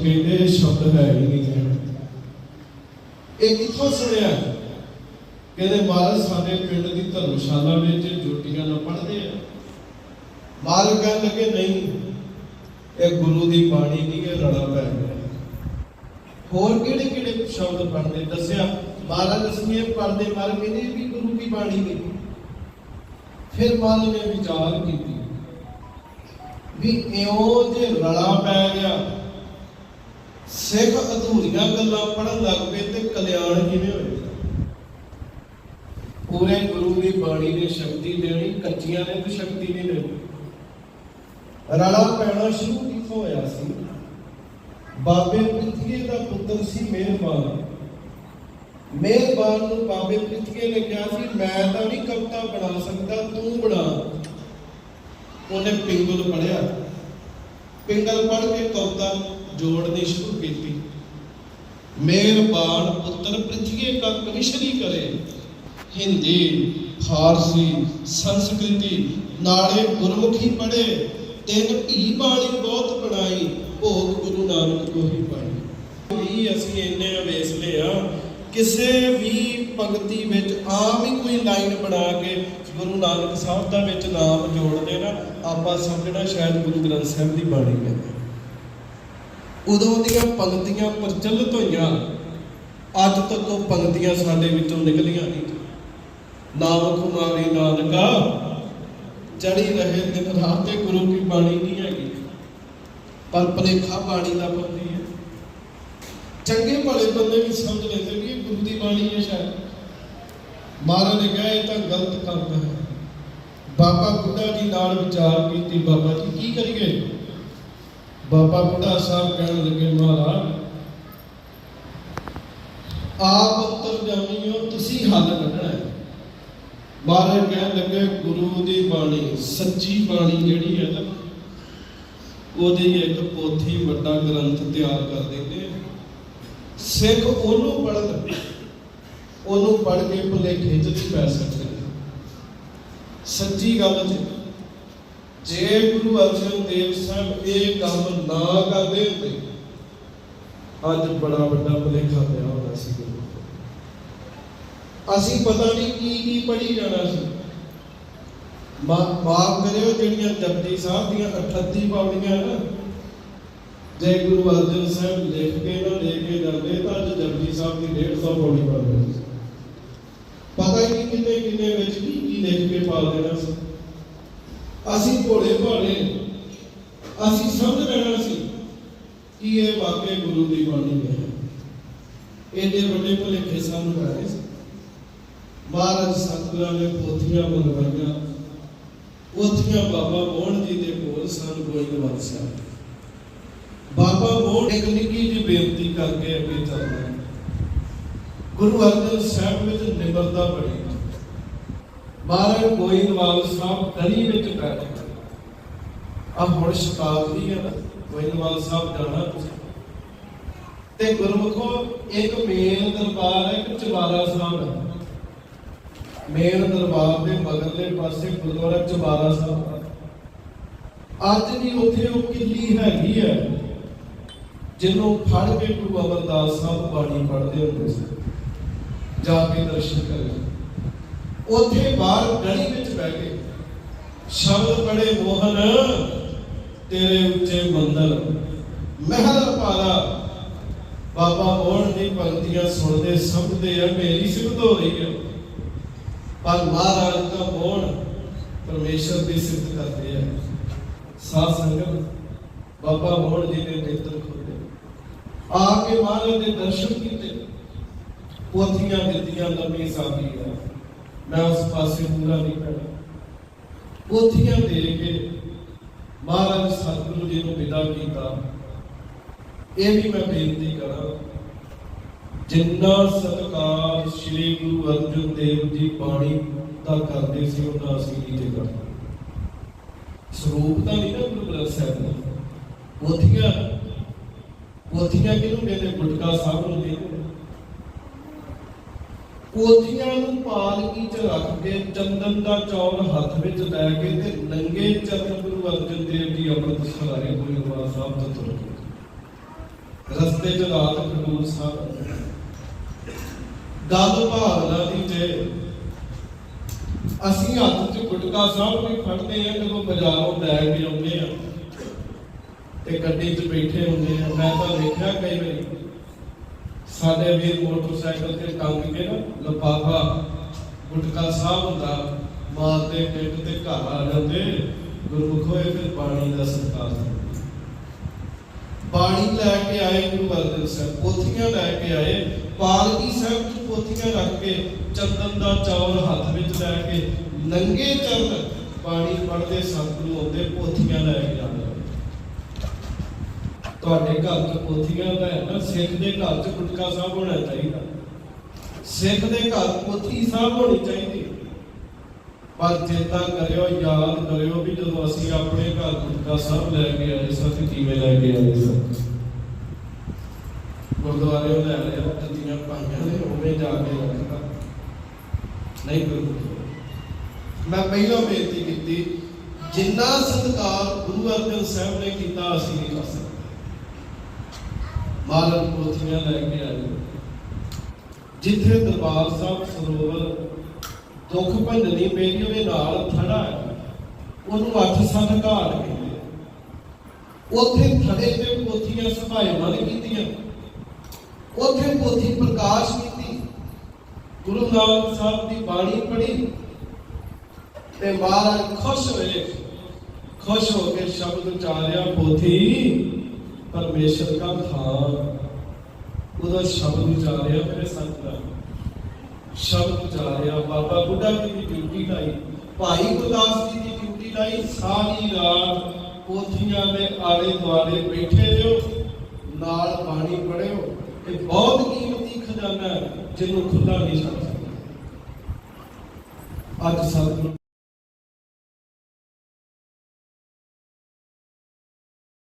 ਕਹਿੰਦੇ ਸ਼ਬਦ ਹੈ ਹੀ ਨਹੀਂ ਹੈ ਇਹ ਕਿੱਥੋਂ ਸੁਣਿਆ? ਕਹਿੰਦੇ ਮਹਾਰਾਜ ਸਾਡੇ ਪਿੰਡ ਦੀ ਧਰਮਸ਼ਾਲਾ ਵਿੱਚ ਜੋਟੀਆਂ ਨਾਲ ਪੜ੍ਹਦੇ ਆ। ਮਹਾਰਾਜ ਕਹਿਣ ਲੱਗੇ, ਨਹੀਂ, ਇਹ ਗੁਰੂ ਦੀ ਬਾਣੀ ਨਹੀਂ, ਇਹ ਰੜਾ ਪੈ ਗਿਆ। ਹੋਰ ਕਿਹੜੇ ਕਿਹੜੇ ਸ਼ਬਦ ਪੜ੍ਹਦੇ? ਦੱਸਿਆ, ਮਹਾਰਾਜ ਅਸੀਂ ਪੜਦੇ ਮਾਰ ਕਹਿੰਦੇ ਵੀ ਗੁਰੂ ਦੀ ਬਾਣੀ ਨਹੀਂ। ਫਿਰ ਮਹਾਰਾਜ ਨੇ ਵਿਚਾਰ ਕੀਤੀ ਵੀ ਇਉਂ ਜੇ ਰਲਾ ਪੈ ਗਿਆ ਸਿੱਖ ਅਧੂਰੀਆਂ ਗੱਲਾਂ ਪੜਨ ਲੱਗ ਪਏ ਤੇ ਕਲਿਆਣ ਕਿਵੇਂ ਹੋਏਗਾ ਪੂਰੇ ਗੁਰੂ ਦੀ ਬਾਣੀ ਨੇ ਸ਼ਕਤੀ ਦੇਣੀ, ਕੱਚੀਆਂ ਨੇ ਤਾਂ ਸ਼ਕਤੀ ਨਹੀਂ ਦੇਣੀ। ਰਲਾ ਪੈਣਾ ਸ਼ੁਰੂ ਕਿੱਥੋਂ ਹੋਇਆ ਸੀ? ਬਾਬੇ ਪ੍ਰਿਥਵੀ ਦਾ ਪੁੱਤਰ ਸੀ ਮਿਹਰਬਾਨ। ਮਿਹਰਬਾਨ ਨੂੰ ਬਾਬੇ ਪ੍ਰਿਥਵੀ ਨੇ ਕਿਹਾ ਸੀ, ਮੈਂ ਤਾਂ ਨਹੀਂ ਕਵਿਤਾ ਬਣਾ ਸਕਦਾ, ਤੂੰ ਬਣਾ। ਉਹਨੇ ਪਿੰਗਲ ਪੜਿਆ ਪਿੰਗਲ ਪੜ ਕੇ ਕਵਿਤਾ ਜੋੜਨੀ ਸ਼ੁਰੂ ਕੀਤੀ। ਮਿਹਰਬਾਨ ਪੁੱਤਰ ਪ੍ਰਿਥਵੀ ਕਾ ਕਵਿਸ਼ਰੀ ਕਰੇ। ਹਿੰਦੀ, ਫਾਰਸੀ, ਸੰਸਕ੍ਰਿਤੀ ਨਾਲੇ ਗੁਰਮੁਖੀ ਪੜੇ ਤਿੰਨ ਭੀ ਬਾਣੀ ਬਹੁਤ ਬਣਾਈ ਭੋਗ ਗੁਰੂ ਨਾਨਕ ਕੋ ਪਾਈ। ਵੀ ਅਸੀਂ ਇੰਨੇ ਅਵੇਸਲੇ ਆ ਕਿਸੇ ਵੀ ਪੰਕਤੀ ਵਿੱਚ ਆਮ ਹੀ ਕੋਈ ਲਾਈਨ ਬਣਾ ਕੇ ਗੁਰੂ ਨਾਨਕ ਸਾਹਿਬ ਦਾ ਵਿੱਚ ਨਾਮ ਜੋੜਦੇ ਨਾ, ਆਪਾਂ ਸਮਝਣਾ ਸ਼ਾਇਦ ਗੁਰੂ ਗ੍ਰੰਥ ਸਾਹਿਬ ਦੀ ਬਾਣੀ ਹੈ। ਉਦੋਂ ਦੀਆਂ ਪੰਕਤੀਆਂ ਪ੍ਰਚਲਿਤ ਹੋਈਆਂ, ਅੱਜ ਤੱਕ ਉਹ ਪੰਕਤੀਆਂ ਸਾਡੇ ਵਿੱਚੋਂ ਨਿਕਲੀਆਂ ਨਹੀਂ। ਨਾਮ ਕੁਮਾਰੀ ਨਾਨਕਾ, ਚੜੀ ਰਹੇ ਦਿਨ ਰਾਤ ਤੇ ਗੁਰੂ ਕੀ ਬਾਣੀ ਨਹੀਂ ਹੈਗੀ। ਪਰ ਭਲੇਖਾ ਬਾਣੀ ਦਾ ਬੰਦੀ ਹੈ। ਚੰਗੇ ਭਲੇ ਬੰਦੇ ਵੀ ਸਮਝ ਲੈਂਦੇ ਵੀ ਇਹ ਗੁਰੂ ਦੀ ਬਾਣੀ ਹੈ ਸ਼ਾਇਦ। ਮਹਾਰਾਜ ਨੇ ਕਿਹਾ, ਇਹ ਤਾਂ ਗਲਤ ਕੰਮ ਹੈ। ਬਾਬਾ ਬੁੱਢਾ ਜੀ ਨਾਲ ਵਿਚਾਰ ਕੀਤੀ, ਬਾਬਾ ਜੀ ਕੀ ਕਰੀਏ? ਬਾਬਾ ਬੁੱਢਾ ਸਾਹਿਬ ਕਹਿਣ ਲੱਗੇ, ਮਹਾਰਾਜ, ਆਪ ਉੱਤਰ ਜਾਮੀਓ, ਤੁਸੀਂ ਹੱਲ ਕੱਢਣਾ ਹੈ। ਮਹਾਰਾਜ ਕਹਿਣ ਲੱਗੇ, ਗੁਰੂ ਦੀ ਬਾਣੀ, ਸੱਚੀ ਬਾਣੀ ਜਿਹੜੀ ਹੈ ਨਾ, ਉਹਦੀ ਇੱਕ ਪੋਥੀ ਵੱਡਾ ਗ੍ਰੰਥ ਤਿਆਰ ਕਰ ਦਿੰਦੇ ਸਿੱਖ ਉਹਨੂੰ ਪੜ੍ਹਨ ਉਹਨੂੰ ਪੜ੍ਹ ਕੇ ਭੁਲੇਖੇ ਚ ਨਹੀਂ ਪੈ ਸਕਦੇ। ਸੱਚੀ ਗੱਲ ਜੀ, ਜੇ ਗੁਰੂ ਅਰਜਨ ਦੇਵ ਸਾਹਿਬ ਇਹ ਕੰਮ ਨਾ ਕਰਦੇ ਹੁੰਦੇ, ਅੱਜ ਬੜਾ ਵੱਡਾ ਭੁਲੇਖਾ ਪਿਆ ਹੋਣਾ ਸੀ ਅਸੀਂ ਪਤਾ ਨਹੀਂ ਕੀ ਕੀ ਪੜ੍ਹੀ ਜਾਣਾ ਸੀ। ਮਾ- ਮਾਫ ਕਰਿਓ ਜਿਹੜੀਆਂ ਜਪਜੀ ਸਾਹਿਬ ਦੀਆਂ 38 ਪੌੜੀਆਂ ਨਾ। ਜੇ ਗੁਰੂ ਅਰਜਨ ਸਾਹਿਬ ਲਿਖ ਕੇ ਨਾ ਲੈ ਕੇ ਜਾਂਦੇ, ਤਾਂ ਅੱਜ ਜਪਜੀ ਸਾਹਿਬ ਦੀ 150 ਪੌੜੀ ਪੜ ਰਹੀ ਸੀ ਪਤਾ ਹੀ ਨਹੀਂ ਕਿੰਨੇ ਕਿੰਨੇ ਵਿੱਚ ਕੀ ਕੀ ਲਿਖ ਕੇ ਪਾ ਦੇਣਾ ਸੀ। ਅਸੀਂ ਭੋਲੇ ਭਾਲੇ ਅਸੀਂ ਸਮਝ ਲੈਣਾ ਸੀ ਕਿ ਇਹ ਵਾਕਈ ਗੁਰੂ ਦੀ ਬਾਣੀ ਹੈ। ਇਹਦੇ ਵੱਡੇ ਭੁਲੇਖੇ ਸਾਨੂੰ ਪੈ ਸੀ। ਮਹਾਰਾਜ ਸਤਿਗੁਰਾਂ ਨੇ ਪੋਥੀਆਂ ਮੰਗਵਾਈਆਂ। ਪੋਥੀਆਂ ਬਾਬਾ ਮੋਹਨ ਜੀ ਦੇ ਕੋਲ ਸਨ ਗੋਇੰਦਵਾਲ ਸਾਹਿਬ ਬਾਬਾ ਮੋਹਨ ਇੱਕ ਨਿੱਕੀ ਜਿਹੀ ਬੇਨਤੀ ਕਰਕੇ ਅੱਗੇ ਚੱਲਦਾ ਗੁਰੂ ਅਰਜਨ ਸਾਹਿਬ ਵਿੱਚ ਨਿਮਰਤਾ ਬੜੀ ਮਹਾਰਾਜ ਗੋਇੰਦਵਾਲ ਸਾਹਿਬ ਗਲੀ ਵਿੱਚ ਬੈਠ ਆ ਹੁਣ ਸ਼ਤਾਬਦੀ ਹੈ। ਨਾ ਗੋਇੰਦਵਾਲ ਸਾਹਿਬ ਜਾਣਾ ਤੁਸੀਂ। ਤੇ ਗੁਰਮੁਖੋ, ਇੱਕ ਮੇਨ ਦਰਬਾਰ ਹੈ, ਇੱਕ ਚਵਾਰਾ ਸਾਹਿਬ ਹੈ। ਮੇਨ ਦਰਬਾਰ ਦੇ ਮਗਰਲੇ ਪਾਸੇ ਗੁਰਦੁਆਰਾ ਚਬਾਰਾ ਸਾਹਿਬ ਅੱਜ ਵੀ ਉੱਥੇ ਉਹ ਕਿੱਲੀ ਹੈਗੀ ਹੈ, ਜਿਹਨੂੰ ਫੜ ਕੇ ਗੁਰੂ ਅਮਰਦਾਸ ਸਾਹਿਬ ਬਾਣੀ ਪੜ੍ਹਦੇ ਹੁੰਦੇ ਸੀ। ਜਾ ਕੇ ਦਰਸ਼ਨ ਕਰੇ। ਉੱਥੇ ਬਾਹਰ ਗਲੀ ਵਿੱਚ ਬਹਿ ਕੇ ਸ਼ਬਦ ਪੜੇ ਮੋਹਨ, ਤੇਰੇ ਉੱਚੇ ਮੰਦਰ। ਮਹਿਲ ਪਾਲਾ, ਬਾਬਾ ਮੋਹਨ ਦੀ ਪੰਕਤੀਆਂ ਸੁਣਦੇ ਸਮਝਦੇ ਆ, ਮੇਰੀ ਸਿਫਤ ਹੋ ਰਹੀ ਹੈ। ਪਰ ਮਹਾਰਾਜ ਦਾ ਮੋਹਨ ਪਰਮੇਸ਼ਰ ਦੀ ਸਿਫਤ ਕਰਦੇ ਆ। ਸਾਧ ਸੰਗਤ, ਬਾਬਾ ਮੋਹਨ ਜੀ ਦੇ ਨੇਤਰ ਖੋਲੇ ਆ ਕੇ ਮਹਾਰਾਜ ਦੇ ਦਰਸ਼ਨ ਕੀਤੇ। ਪੋਥੀਆਂ ਦਿੱਤੀਆਂ ਲੰਮੀ ਸਾਬੀ ਆ। ਮੈਂ ਉਸ ਪਾਸੇ ਪੂਰਾ ਨਹੀਂ ਪੈਣਾ। ਪੋਥੀਆਂ ਦੇ ਕੇ ਮਹਾਰਾਜ ਸਤਿਗੁਰੂ ਜੀ ਨੂੰ ਵਿਦਾ ਕੀਤਾ ਇਹ ਵੀ ਮੈਂ ਬੇਨਤੀ ਕਰਾਂ, ਜਿੰਨਾ ਸਤਿਕਾਰ ਸ੍ਰੀ ਗੁਰੂ ਅਰਜਨ ਦੇਵ ਜੀ ਬਾਣੀ ਦਾ ਕਰਦੇ ਸੀ, ਉਹਨਾਂ ਅਸੀਂ ਨਹੀਂ ਤੇ ਕਰਦੇ ਸਰੂਪ ਤਾਂ ਨਹੀਂ ਨਾ ਗੁਰੂ ਗ੍ਰੰਥ ਸਾਹਿਬ ਦਾ। ਪੋਥੀਆਂ ਪੋਥੀਆਂ ਕਿਹਨੂੰ ਕਹਿੰਦੇ? ਗੁਟਕਾ ਸਾਹਿਬ ਨੂੰ ਕਹਿੰਦੇ ਪੋਥੀਆਂ ਨੂੰ ਪਾਲਕੀ ਚ ਰੱਖ ਕੇ ਚੰਦਨ ਦਾ ਚੌਰ ਹੱਥ ਵਿੱਚ ਲੈ ਕੇ ਤੇ ਨੰਗੇ ਚਰਨ ਗੁਰੂ ਅਰਜਨ ਦੇਵ ਜੀ ਅੰਮ੍ਰਿਤ ਸਰਾਏ ਗੁਰੂ ਸਾਹਿਬ ਤੋਂ ਤੁਰ ਕੇ ਰਸਤੇ 'ਚ ਰਾਤ ਖਡੂਰ ਸਾਹਿਬ ਗੱਲ ਭਾਵਨਾ ਦੀ ਜੇ ਅਸੀਂ ਹੱਥ 'ਚ ਗੁਟਕਾ ਸਾਹਿਬ ਵੀ ਫੜਦੇ ਆ ਜਦੋਂ ਬਾਜ਼ਾਰੋਂ ਲੈ ਕੇ ਆਉਂਦੇ ਆ ਤੇ ਗੱਡੀ 'ਚ ਬੈਠੇ ਹੁੰਦੇ ਆ ਮੈਂ ਤਾਂ ਵੇਖਿਆ ਕਈ ਵਾਰੀ ਸਾਡੇ ਵੀਰ ਮੋਟਰਸਾਈਕਲ ਤੇ ਟੰਗ ਕੇ ਨਾ ਲਫਾਫਾ, ਗੁਟਕਾ ਸਾਹਿਬ ਹੁੰਦਾ ਮਾਰਦੇ ਟਿੱਟ ਤੇ ਘਰ ਆ ਜਾਂਦੇ, ਗੁਰਮੁਖ ਹੋਏ ਫਿਰ ਪਾਣੀ ਦਾ ਸਤਿਕਾਰ ਪਾਣੀ ਲੈ ਕੇ ਆਏ ਗੁਰੂ ਅਰਜਨ ਸਾਹਿਬ, ਪੋਥੀਆਂ ਲੈ ਕੇ ਆਏ, ਪਾਲਕੀ ਸਾਹਿਬ ਚ ਪੋਥੀਆਂ ਰੱਖ ਕੇ, ਚੰਦਨ ਦਾ ਚੌਲ ਹੱਥ ਵਿੱਚ ਲੈ ਕੇ, ਨੰਗੇ ਚਰਨ ਪਾਣੀ ਪੜਦੇ ਸਤਿਗੁਰੂ ਆਉਂਦੇ, ਪੋਥੀਆਂ ਲੈ ਕੇ ਜਾਂਦੇ ਤੁਹਾਡੇ ਘਰ ਚ ਪੋਥੀਆਂ ਦਾ ਹੈ ਨਾ, ਸਿੱਖ ਦੇ ਘਰ ਚ ਗੁਟਕਾ ਸਾਹਿਬ ਹੋਣਾ ਚਾਹੀਦਾ। ਸਿੱਖ ਦੇ ਘਰ ਪੋਥੀ ਸਾਹਿਬ ਹੋਣੀ ਚਾਹੀਦੀ। ਪਰ ਚੇਤਾ ਕਰਿਓ, ਯਾਦ ਕਰਿਓ ਵੀ ਜਦੋਂ ਅਸੀਂ ਆਪਣੇ ਘਰ ਗੁਟਕਾ ਸਾਹਿਬ ਲੈ ਕੇ ਆਏ ਸਾਂ ਕਿਵੇਂ ਲੈ ਕੇ ਆਏ ਸਾਂ। ਗੁਰਦੁਆਰੇ ਲੈ ਲਿਆ ਜੱਤੀਆਂ ਪਾਈਆਂ ਨੇ ਉਵੇਂ ਜਾ ਕੇ ਰੱਖਦਾ ਨਹੀਂ ਗੁਰੂ ਮੈਂ ਪਹਿਲਾਂ ਬੇਨਤੀ ਕੀਤੀ, ਜਿੰਨਾ ਸਤਿਕਾਰ ਗੁਰੂ ਅਰਜਨ ਸਾਹਿਬ ਨੇ ਕੀਤਾ, ਅਸੀਂ ਨਹੀਂ ਕਰ ਸਕਦੇ। ਮਾਲਕ ਪੋਥੀਆਂ ਲੈ ਕੇ ਆਏ। ਜਿੱਥੇ ਦਰਬਾਰ ਸਾਹਿਬ ਸਰੋਵਰ ਦੁੱਖ ਭੰਜਨੀ ਮੇਰੀ ਉਹਦੇ ਨਾਲ ਥੜਾ ਹੈ, ਉਹਨੂੰ ਅੱਠ ਸੱਤ ਘਾਟ ਕਹਿੰਦੇ ਆ। ਥੜੇ ਤੇ ਪੋਥੀਆਂ ਸਭਾਇਮਾਨ ਕੀਤੀਆਂ। ਉੱਥੇ ਪੋਥੀ ਪ੍ਰਕਾਸ਼ ਕੀਤੀ। ਗੁਰੂ ਨਾਨਕ ਸਾਹਿਬ ਦੀ ਬਾਣੀ ਪੜ੍ਹੀ। ਤੇ ਮਹਾਰਾਜ ਖੁਸ਼ ਹੋਏ। ਖੁਸ਼ ਹੋ ਕੇ ਸ਼ਬਦ ਉਚਾਰਿਆ ਪੋਥੀ ਪਰਮੇਸ਼ਰ ਦਾ ਧਾਮ, ਉਹਦਾ ਸ਼ਬਦ ਉਚਾਰਿਆ ਮੇਰੇ ਸੰਤ ਦਾ। ਸ਼ਬਦ ਉਚਾਰਿਆ, ਬਾਬਾ ਬੁੱਢਾ ਜੀ ਦੀ ਡਿਊਟੀ ਲਾਈ, ਭਾਈ ਗੁਰਦਾਸ ਜੀ ਦੀ ਡਿਊਟੀ ਲਾਈ, ਸਾਰੀ ਰਾਤ ਪੋਥੀਆਂ ਦੇ ਆਲੇ ਦੁਆਲੇ ਬੈਠੇ ਰਹੋ, ਨਾਲ ਬਾਣੀ ਪੜਿਓ ਇਹ ਬਹੁਤ ਕੀਮਤੀ ਖਜ਼ਾਨਾ ਹੈ ਜਿਹਨੂੰ ਖੁੱਲਾ ਨਹੀਂ ਛੱਡ ਸਕਦਾ। ਅੱਜ ਸਤਿਗੁਰੂ